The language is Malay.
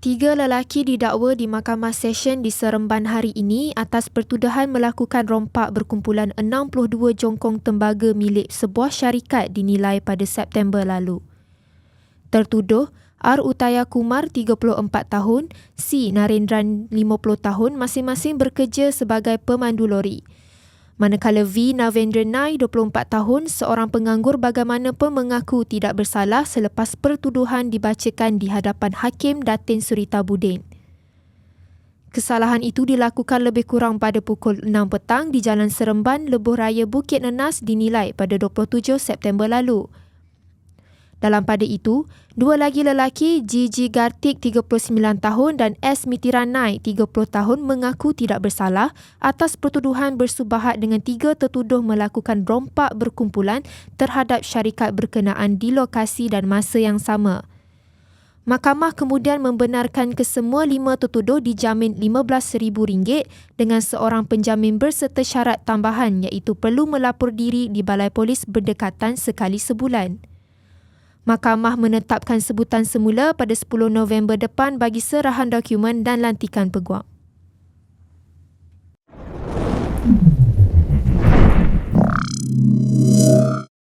Tiga lelaki didakwa di Mahkamah Session di Seremban hari ini atas pertuduhan melakukan rompak berkumpulan 62 jongkong tembaga milik sebuah syarikat dinilai pada September lalu. Tertuduh R. Utaya Kumar 34 tahun, C. Narendran 50 tahun masing-masing bekerja sebagai pemandu lori manakala V. Navendra Nai, 24 tahun, seorang penganggur bagaimanapun mengaku tidak bersalah selepas pertuduhan dibacakan di hadapan Hakim Datin Surita Budin. Kesalahan itu dilakukan lebih kurang pada pukul 6 petang di Jalan Seremban, Lebuh Raya Bukit Nenas dinilai pada 27 September lalu. Dalam pada itu, dua lagi lelaki Gigi Gartik 39 tahun dan S Mitiranai 30 tahun mengaku tidak bersalah atas pertuduhan bersubahat dengan tiga tertuduh melakukan rompak berkumpulan terhadap syarikat berkenaan di lokasi dan masa yang sama. Mahkamah kemudian membenarkan kesemua lima tertuduh dijamin RM15,000 dengan seorang penjamin berserta syarat tambahan iaitu perlu melapor diri di Balai Polis berdekatan sekali sebulan. Mahkamah menetapkan sebutan semula pada 10 November depan bagi serahan dokumen dan lantikan peguam.